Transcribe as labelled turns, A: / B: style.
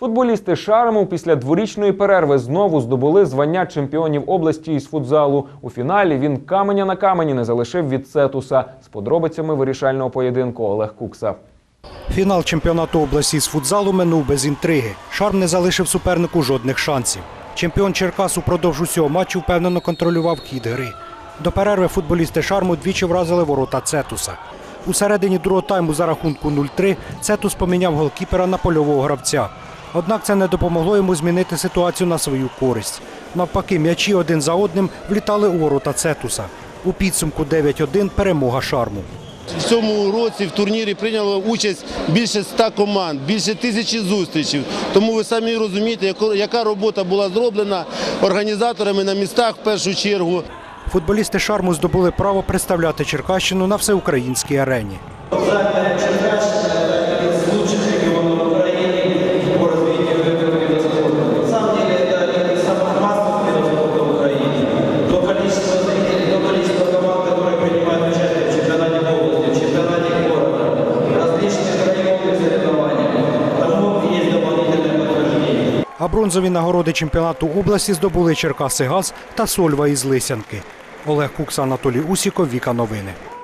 A: Футболісти Шарму після дворічної перерви знову здобули звання чемпіонів області із футзалу. У фіналі він каменя на камені не залишив від Цетуса. З подробицями вирішального поєдинку Олег Кукса.
B: Фінал чемпіонату області з футзалу минув без інтриги. Шарм не залишив супернику жодних шансів. Чемпіон Черкас упродовж усього матчу впевнено контролював хід гри. До перерви футболісти Шарму двічі вразили ворота Цетуса. У середині другого тайму за рахунку 0-3 Цетус поміняв голкіпера на польового гравця. Однак це не допомогло йому змінити ситуацію на свою користь. Навпаки, м'ячі один за одним влітали у ворота Цетуса. У підсумку 9-1 перемога Шарму.
C: В цьому році в турнірі прийняло участь більше ста команд, більше тисячі зустрічей. Тому ви самі розумієте, яка робота була зроблена організаторами на містах в першу чергу.
B: Футболісти Шарму здобули право представляти Черкащину на всеукраїнській арені. А бронзові нагороди чемпіонату області здобули Черкаси ГАЗ та Сольва із Лисянки. Олег Кукса, Анатолій Усіков, Віка Новини.